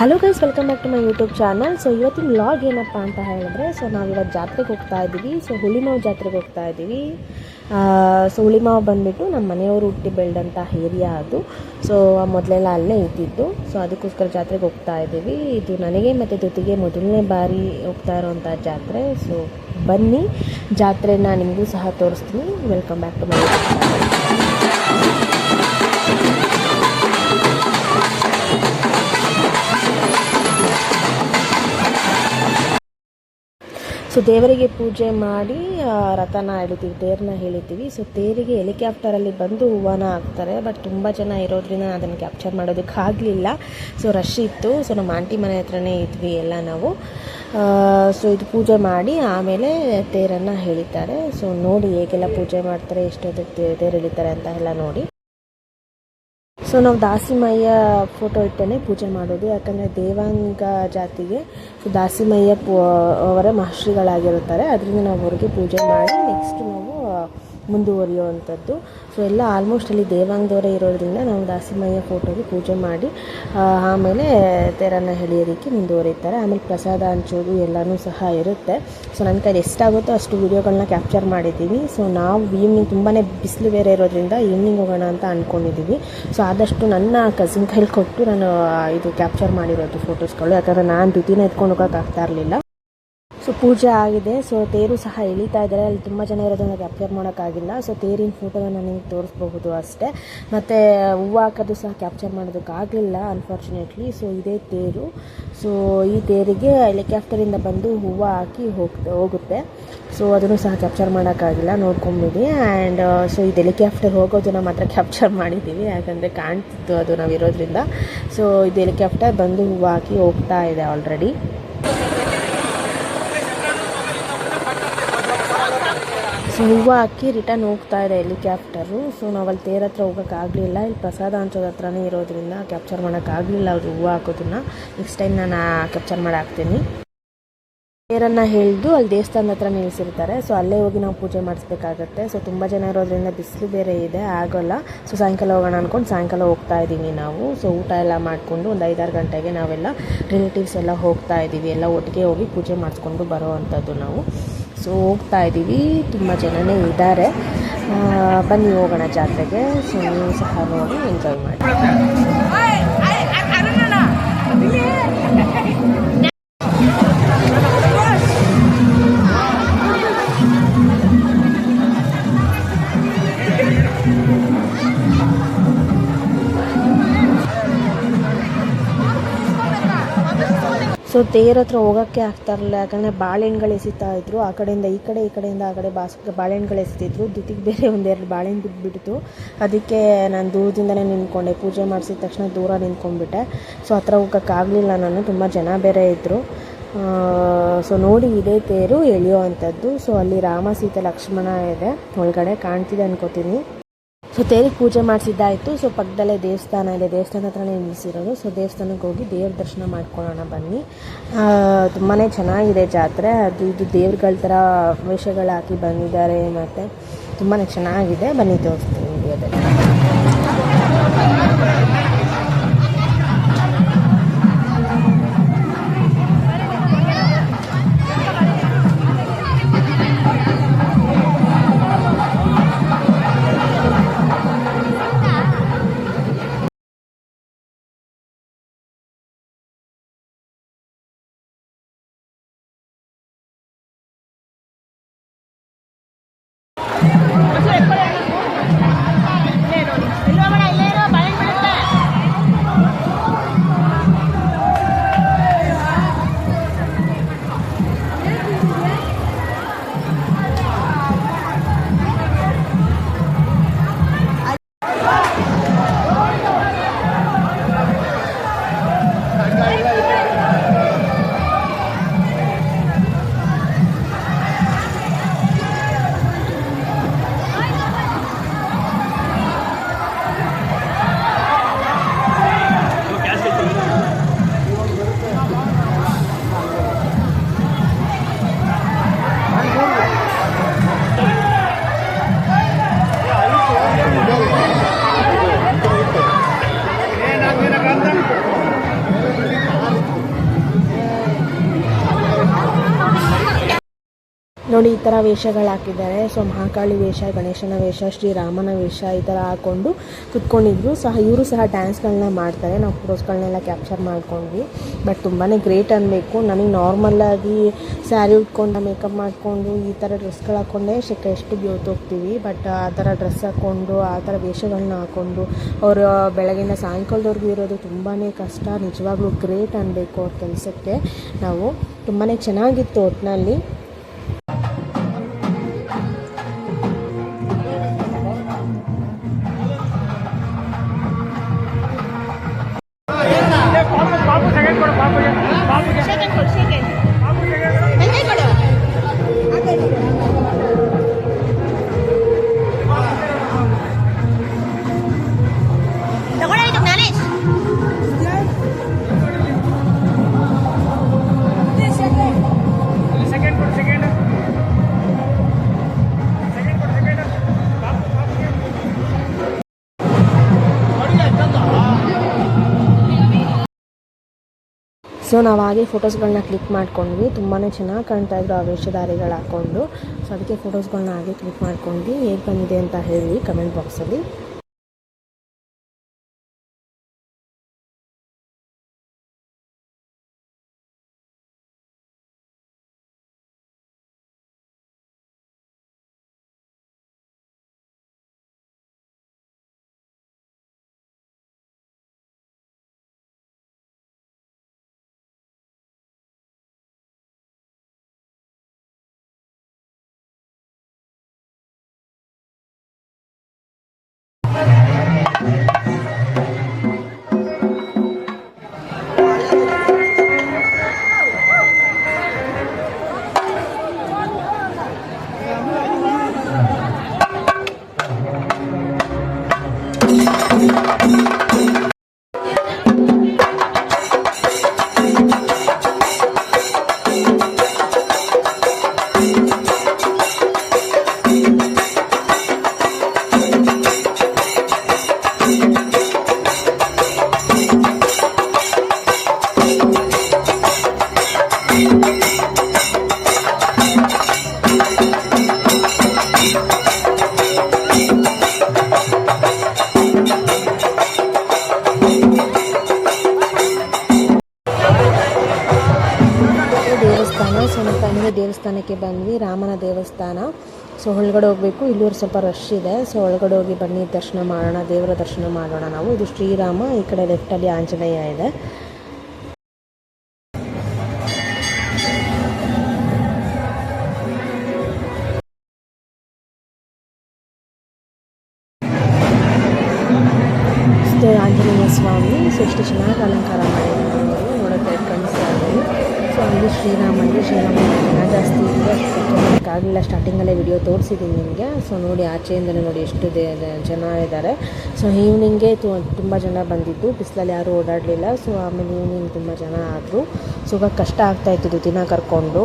Hello guys welcome back to my YouTube channel so ಇವತ್ತಿನ vlog ಏನಪ್ಪ ಅಂತ ಹೇಳಿದ್ರೆ ಸೊ ನಾವು ಇವತ್ತು ಜಾತ್ರೆಗೆ ಹೋಗ್ತಾ ಇದ್ದೀವಿ. ಸೊ ಹುಳಿಮಾವು ಜಾತ್ರೆಗೆ ಹೋಗ್ತಾ ಇದ್ದೀವಿ. ಸೊ ಹುಳಿಮಾವು ಬಂದುಬಿಟ್ಟು ನಮ್ಮ ಮನೆಯವರು ಹುಟ್ಟಿ ಬೆಳೆದಂಥ ಏರಿಯಾ ಅದು. ಸೊ ಮೊದಲೆಲ್ಲ ಅಲ್ಲೇ ಇದ್ದಿದ್ದು. ಸೊ ಅದಕ್ಕೋಸ್ಕರ ಜಾತ್ರೆಗೆ ಹೋಗ್ತಾ ಇದ್ದೀವಿ. ಇದು ನನಗೆ ಮತ್ತು ಜೊತೆಗೆ ಮೊದಲನೇ ಬಾರಿ ಹೋಗ್ತಾ ಇರೋವಂಥ ಜಾತ್ರೆ. ಸೊ ಬನ್ನಿ. ಜಾತ್ರೆನ ನಿಮಗೂ ಸಹ ತೋರಿಸ್ತೀನಿ. Welcome back to my YouTube channel so ದೇವರಿಗೆ ಪೂಜೆ ಮಾಡಿ ರಥನ ಎಳಿತೀವಿ ತೇರನ್ನ ಎಳಿತೀವಿ. ಸೊ ತೇರಿಗೆ ಹೆಲಿಕ್ಯಾಪ್ಟರಲ್ಲಿ ಬಂದು ಹೂವನ ಹಾಕ್ತಾರೆ. ಬಟ್ ತುಂಬ ಜನ ಇರೋದ್ರಿಂದ ಅದನ್ನು ಕ್ಯಾಪ್ಚರ್ ಮಾಡೋದಕ್ಕಾಗಲಿಲ್ಲ ಸೊ ರಶ್ ಇತ್ತು. ಸೊ ನಮ್ಮ ಆಂಟಿ ಮನೆ ಹತ್ರನೇ ಇದ್ವಿ ಎಲ್ಲ ನಾವು. ಸೊ ಇದು ಪೂಜೆ ಮಾಡಿ ಆಮೇಲೆ ತೇರನ್ನು ಎಳಿತಾರೆ. ಸೊ ನೋಡಿ ಹೇಗೆಲ್ಲ ಪೂಜೆ ಮಾಡ್ತಾರೆ, ಎಷ್ಟೊತ್ತಿಗೆ ತೇರು ಎಳಿತಾರೆ ಅಂತ ಎಲ್ಲ ನೋಡಿ. ಸೊ ನಾವು ದಾಸಿಮಯ್ಯ ಫೋಟೋ ಇಟ್ಟೇ ಪೂಜೆ ಮಾಡೋದು. ಯಾಕಂದರೆ ದೇವಾಂಗ ಜಾತಿಗೆ ದಾಸಿಮಯ್ಯ ಪೂ ಅವರ ಮಹರ್ಷಿಗಳಾಗಿರುತ್ತಾರೆ. ಅದರಿಂದ ನಾವು ಅವ್ರಿಗೆ ಪೂಜೆ ಮಾಡಿ ನೆಕ್ಸ್ಟ್ ನಾವು ಮುಂದುವರಿಯುವಂಥದ್ದು. ಸೊ ಎಲ್ಲ ಆಲ್ಮೋಸ್ಟ್ ಅಲ್ಲಿ ದೇವಾಂಗದವರೇ ಇರೋದ್ರಿಂದ ನಾವು ದಾಸಿಮಯ್ಯ ಫೋಟೋಗೆ ಪೂಜೆ ಮಾಡಿ ಆಮೇಲೆ ತೆರನ ಎಳೆಯೋದಕ್ಕೆ ಮುಂದುವರಿತಾರೆ. ಆಮೇಲೆ ಪ್ರಸಾದ ಹಂಚೋದು ಎಲ್ಲನೂ ಸಹ ಇರುತ್ತೆ. ಸೊ ನನ್ನ ಕೈಲಿ ಎಷ್ಟಾಗುತ್ತೋ ಅಷ್ಟು ವೀಡಿಯೋಗಳನ್ನ ಕ್ಯಾಪ್ಚರ್ ಮಾಡಿದ್ದೀನಿ. ಸೊ ನಾವು ಈವ್ನಿಂಗ್ ತುಂಬಾ ಬಿಸಿಲು ಬೇರೆ ಇರೋದ್ರಿಂದ ಈವ್ನಿಂಗ್ ಹೋಗೋಣ ಅಂತ ಅಂದ್ಕೊಂಡಿದ್ದೀವಿ ಸೊ ಆದಷ್ಟು ನನ್ನ ಕಸಿನ್ ಕೈಲಿ ಕೊಟ್ಟು ನಾನು ಇದು ಕ್ಯಾಪ್ಚರ್ ಮಾಡಿರೋದು ಫೋಟೋಸ್ಗಳು ಯಾಕಂದರೆ ನಾನು ದುಡ್ಡಿನ ಎತ್ಕೊಂಡು ಹೋಗೋಕ್ಕಾಗ್ತಾ ಇರಲಿಲ್ಲ. ಸೊ ಪೂಜೆ ಆಗಿದೆ. ಸೊ ತೇರು ಸಹ ಎಳಿತಾ ಇದ್ದಾರೆ. ಅಲ್ಲಿ ತುಂಬ ಜನ ಇರೋದನ್ನ ಕ್ಯಾಪ್ಚರ್ ಮಾಡೋಕ್ಕಾಗಿಲ್ಲ. ಸೊ ತೇರಿನ ಫೋಟೋನ ನಾನು ನಿಮ್ಗೆ ತೋರಿಸ್ಬಹುದು ಅಷ್ಟೇ. ಮತ್ತು ಹೂವು ಹಾಕೋದು ಸಹ ಕ್ಯಾಪ್ಚರ್ ಮಾಡೋದಕ್ಕಾಗಲಿಲ್ಲ ಅನ್ಫಾರ್ಚುನೇಟ್ಲಿ ಸೊ ಇದೇ ತೇರು. ಸೊ ಈ ತೇರಿಗೆ ಹೆಲಿಕಾಪ್ಟರಿಂದ ಬಂದು ಹೂವು ಹಾಕಿ ಹೋಗ್ತಾ, ಹೋಗುತ್ತೆ. ಸೊ ಅದನ್ನು ಸಹ ಕ್ಯಾಪ್ಚರ್ ಮಾಡೋಕ್ಕಾಗಿಲ್ಲ. ನೋಡ್ಕೊಂಬಿಡಿ. ಆ್ಯಂಡ್ ಸೊ ಇದು ಹೆಲಿಕಾಪ್ಟರ್ ಹೋಗೋದನ್ನ ಮಾತ್ರ ಕ್ಯಾಪ್ಚರ್ ಮಾಡಿದ್ದೀವಿ. ಯಾಕಂದರೆ ಕಾಣ್ತಿತ್ತು ಅದು ನಾವು ಇರೋದ್ರಿಂದ. ಸೊ ಇದು ಹೆಲಿಕಾಪ್ಟರ್ ಬಂದು ಹೂವು ಹಾಕಿ ಹೋಗ್ತಾ ಇದೆ ಆಲ್ರೆಡಿ ಸೊ ಹೂವು ಹಾಕಿ ರಿಟರ್ನ್ ಹೋಗ್ತಾ ಇದೆ ಹೆಲಿಕಾಪ್ಟರು ಸೊ ನಾವು ಅಲ್ಲಿ ತೇರ ಹತ್ರ ಹೋಗೋಕ್ಕಾಗಲಿಲ್ಲ ಇಲ್ಲಿ ಪ್ರಸಾದ ಹಂಚೋದ ಹತ್ರನೇ ಇರೋದ್ರಿಂದ ಕ್ಯಾಪ್ಚರ್ ಮಾಡೋಕ್ಕಾಗಲಿಲ್ಲ ಅವ್ರು ಹೂವು ಹಾಕೋದನ್ನ. ನೆಕ್ಸ್ಟ್ ಟೈಮ್ ನಾನು ಕ್ಯಾಪ್ಚರ್ ಮಾಡಿ ಹಾಕ್ತೀನಿ ತೇರನ್ನು ಹೇಳಿದು ಅಲ್ಲಿ ದೇವಸ್ಥಾನದ ಹತ್ರ ನಿಲ್ಲಿಸಿರ್ತಾರೆ ಸೊ ಅಲ್ಲೇ ಹೋಗಿ ನಾವು ಪೂಜೆ ಮಾಡಿಸ್ಬೇಕಾಗತ್ತೆ. ಸೊ ತುಂಬ ಜನ ಇರೋದ್ರಿಂದ ಬಿಸಿಲು ಬೇರೆ ಇದೆ, ಆಗೋಲ್ಲ. ಸೊ ಸಾಯಂಕಾಲ ಹೋಗೋಣ ಅಂದ್ಕೊಂಡು ಸಾಯಂಕಾಲ ಹೋಗ್ತಾ ಇದ್ದೀವಿ ನಾವು. ಸೊ ಊಟ ಎಲ್ಲ ಮಾಡಿಕೊಂಡು ಒಂದು ಐದಾರು ಗಂಟೆಗೆ ನಾವೆಲ್ಲ ರಿಲೇಟಿವ್ಸ್ ಎಲ್ಲ ಹೋಗ್ತಾ ಇದ್ದೀವಿ. ಎಲ್ಲ ಒಟ್ಟಿಗೆ ಹೋಗಿ ಪೂಜೆ ಮಾಡಿಸ್ಕೊಂಡು ಬರೋ ಅಂಥದ್ದು ನಾವು. ಸೊ, ಹೋಗ್ತಾ ಇದ್ದೀವಿ ತುಂಬ ಜನನೇ ಇದ್ದಾರೆ. ಬನ್ನಿ ಹೋಗೋಣ ಜಾತ್ರೆಗೆ. ಸೊ, ನೀವು ಸಹ ನೋಡಿ ಎಂಜಾಯ್ ಮಾಡಿ. ತೇರ್ ಹತ್ರ ಹೋಗೋಕ್ಕೆ ಆಗ್ತಾ ಇರಲಿಲ್ಲ ಯಾಕಂದರೆ ಬಾಳೆಹಣ್ಣುಗಳು ಎಸಿತಾ ಇದ್ರು, ಆ ಕಡೆಯಿಂದ ಈ ಕಡೆ, ಈ ಕಡೆಯಿಂದ ಆ ಕಡೆ ಬಾಸ್ ಬಾಳೆಹಣ್ಣುಗಳು ಎಸಿತಿದ್ರು. ದುತಿಗೆ ಬೇರೆ ಒಂದೆರಡು ಬಾಳೆಹಣ್ಣು ಬಿದ್ದುಬಿಡ್ತು ಅದಕ್ಕೆ ನಾನು ದೂರದಿಂದನೇ ನಿಂತ್ಕೊಂಡೆ. ಪೂಜೆ ಮಾಡಿಸಿದ ತಕ್ಷಣ ದೂರ ನಿಂತ್ಕೊಂಡ್ಬಿಟ್ಟೆ. ಸೊ, ಹತ್ರ ಹೋಗೋಕ್ಕಾಗಲಿಲ್ಲ ನಾನು. ತುಂಬ ಜನ ಬೇರೆ ಇದ್ದರು ಸೊ, ನೋಡಿ ಇದೇ ತೇರು ಎಳೆಯೋ ಅಂಥದ್ದು ಸೊ, ಅಲ್ಲಿ ರಾಮ, ಸೀತೆ, ಲಕ್ಷ್ಮಣ ಇದೆ. ಒಳಗಡೆ ಕಾಣ್ತಿದೆ ಅನ್ಕೋತೀನಿ. ಸೊ ತೇರಿಗೆ ಪೂಜೆ ಮಾಡಿಸಿದ್ದಾಯಿತು. ಸೊ ಪಕ್ಕದಲ್ಲೇ ದೇವಸ್ಥಾನ ಇದೆ. ದೇವಸ್ಥಾನ ಹತ್ರನೇ ನಿಲ್ಲಿಸಿರೋದು ಸೊ ದೇವಸ್ಥಾನಕ್ಕೆ ಹೋಗಿ ದೇವ್ರ ದರ್ಶನ ಮಾಡ್ಕೊಳ್ಳೋಣ ಬನ್ನಿ. ತುಂಬಾ ಚೆನ್ನಾಗಿದೆ ಜಾತ್ರೆ. ಅದು ಇದು ದೇವ್ರಗಳ ಥರ ವೇಷಗಳು ಹಾಕಿ ಬಂದಿದ್ದಾರೆ ಮತ್ತು ತುಂಬಾ ಚೆನ್ನಾಗಿದೆ. ಬನ್ನಿ ತೋರಿಸ್ತೀನಿ ವಿಡಿಯೋದಲ್ಲಿ ನೋಡಿ ಈ ಥರ ವೇಷಗಳು ಹಾಕಿದ್ದಾರೆ. ಸೊ ಮಹಾಕಾಳಿ ವೇಷ, ಗಣೇಶನ ವೇಷ, ಶ್ರೀರಾಮನ ವೇಷ ಈ ಥರ ಹಾಕ್ಕೊಂಡು ಕುತ್ಕೊಂಡಿದ್ರು. ಸಹ ಇವರು ಸಹ ಡ್ಯಾನ್ಸ್ಗಳನ್ನ ಮಾಡ್ತಾರೆ. ನಾವು ಫೋಟೋಸ್ಗಳನ್ನೆಲ್ಲ ಕ್ಯಾಪ್ಚರ್ ಮಾಡ್ಕೊಂಡ್ವಿ. ಬಟ್ ತುಂಬಾ ಗ್ರೇಟ್ ಅನ್ನಬೇಕು ನನಗೆ ನಾರ್ಮಲ್ಲಾಗಿ ಸ್ಯಾರಿ ಉಟ್ಕೊಂಡು ಮೇಕಪ್ ಮಾಡಿಕೊಂಡು ಈ ಥರ ಡ್ರೆಸ್ಗಳು ಹಾಕ್ಕೊಂಡೇ ಶೆಕೆ ಎಷ್ಟು ಹೋಗ್ತೀವಿ. ಬಟ್ ಆ ಥರ ಡ್ರೆಸ್ ಹಾಕ್ಕೊಂಡು ಆ ಥರ ವೇಷಗಳನ್ನ ಹಾಕ್ಕೊಂಡು ಅವರು ಬೆಳಗಿನ ಸಾಯಂಕಾಲದವರೆಗೂ ಇರೋದು ತುಂಬಾ ಕಷ್ಟ. ನಿಜವಾಗ್ಲೂ ಗ್ರೇಟ್ ಅನ್ನಬೇಕು ಅವ್ರ ಕೆಲಸಕ್ಕೆ. ನಾವು ತುಂಬಾ ಚೆನ್ನಾಗಿತ್ತು ಒಟ್ಟಿನಲ್ಲಿ করে ಸೊ ನಾವು ಹಾಗೆ ಫೋಟೋಸ್ಗಳನ್ನ ಕ್ಲಿಕ್ ಮಾಡ್ಕೊಂಡ್ವಿ. ತುಂಬಾ ಚೆನ್ನಾಗಿ ಕಾಣ್ತಾ ಇದ್ರು ಆ ವೇಷಧಾರಿಗಳು ಹಾಕ್ಕೊಂಡು ಸೊ ಅದಕ್ಕೆ ಫೋಟೋಸ್ಗಳನ್ನ ಹಾಗೆ ಕ್ಲಿಕ್ ಮಾಡ್ಕೊಂಡ್ವಿ. ಹೇಗೆ ಬಂದಿದೆ ಅಂತ ಹೇಳಿ ಕಮೆಂಟ್ ಬಾಕ್ಸಲ್ಲಿ. ನಮ್ಮ ದೇವಸ್ಥಾನಕ್ಕೆ ಬಂದ್ವಿ, ರಾಮನ ದೇವಸ್ಥಾನ. ಸೊ ಒಳಗಡೆ ಹೋಗಬೇಕು ಇಲ್ಲೂರು ಸ್ವಲ್ಪ ರಶ್ ಇದೆ. ಸೊ ಒಳಗಡೆ ಹೋಗಿ ಬನ್ನಿ, ದರ್ಶನ ಮಾಡೋಣ, ದೇವರ ದರ್ಶನ ಮಾಡೋಣ ನಾವು. ಇದು ಶ್ರೀರಾಮ, ಈ ಕಡೆ ಲೆಫ್ಟಲ್ಲಿ ಆಂಜನೇಯ ಇದೆ. ಆಗಲಿಲ್ಲ ಸ್ಟಾರ್ಟಿಂಗಲ್ಲೇ ವಿಡಿಯೋ ತೋರಿಸಿದ್ದೀನಿ ನಿಮಗೆ. ಸೊ ನೋಡಿ ಆಚೆಯಿಂದಲೇ ನೋಡಿ ಎಷ್ಟು ಜನ ಇದ್ದಾರೆ ಸೊ ಈವ್ನಿಂಗೆ ತುಂಬ ಜನ ಬಂದಿದ್ದು. ಬಿಸಿಲಲ್ಲಿ ಯಾರೂ ಓಡಾಡಲಿಲ್ಲ. ಸೊ ಆಮೇಲೆ ಈವ್ನಿಂಗ್ ತುಂಬ ಜನ ಆದರು. ಸೊ ಇವಾಗ ಕಷ್ಟ ಆಗ್ತಾಯಿತ್ತು ದಿನ ಕರ್ಕೊಂಡು.